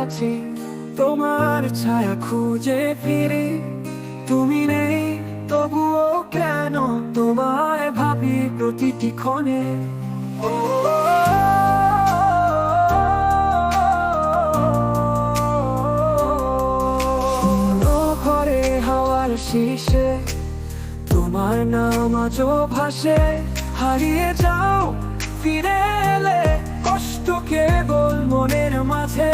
আছি। তোমার ছায়া খুঁজে ফিরি। তুমি নেই, তবুও কেন তোমায় ভাবি প্রতিটি ক্ষণে? ঘরে হাওয়ার শীষে, তোমার নাম আজও ভাসে। হারিয়ে যাও, ফিরে এলে কষ্ট কেবল মনের মাঝে।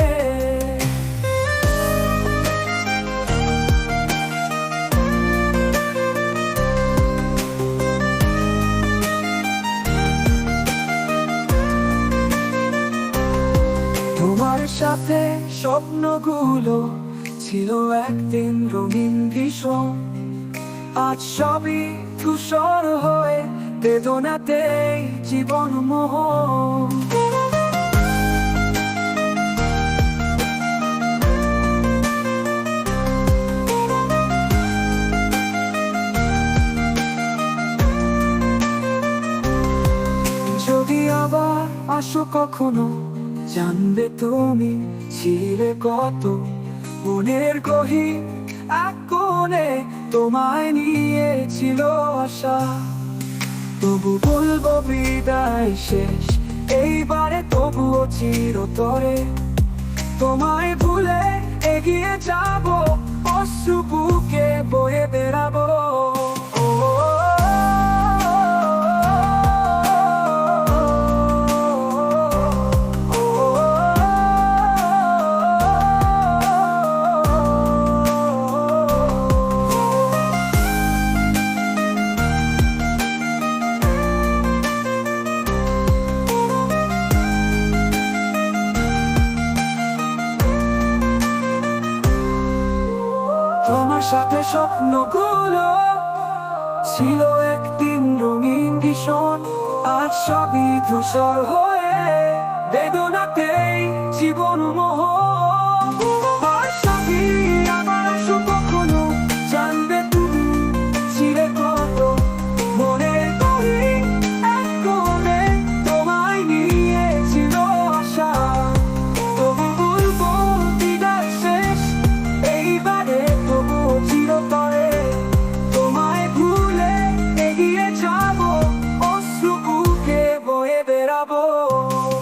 তোমার সাথে স্বপ্নগুলো ছিল একদিন রঙিন ভীষণ। আজ সবই ধূসর হয়ে বেদনাতে জীবন মোহ আবার আসো কখনো। জানবে তুমি ছিলে কত। মনের গহীন এক কোণে তোমায় নিয়ে ছিল আশা। তবু বলব বিদায় শেষ, এইবারে তবুও চিরতরে। তোমায় ভুলে এগিয়ে যাব, অশ্রু বুকে বয়ে বেড়াবো। তোমার সাথে স্বপ্নগুলো ছিল একদিন রঙিন ভীষণ আজ সবই ধূসর হয়ে বেদনাতেই জীবন মোহ oh.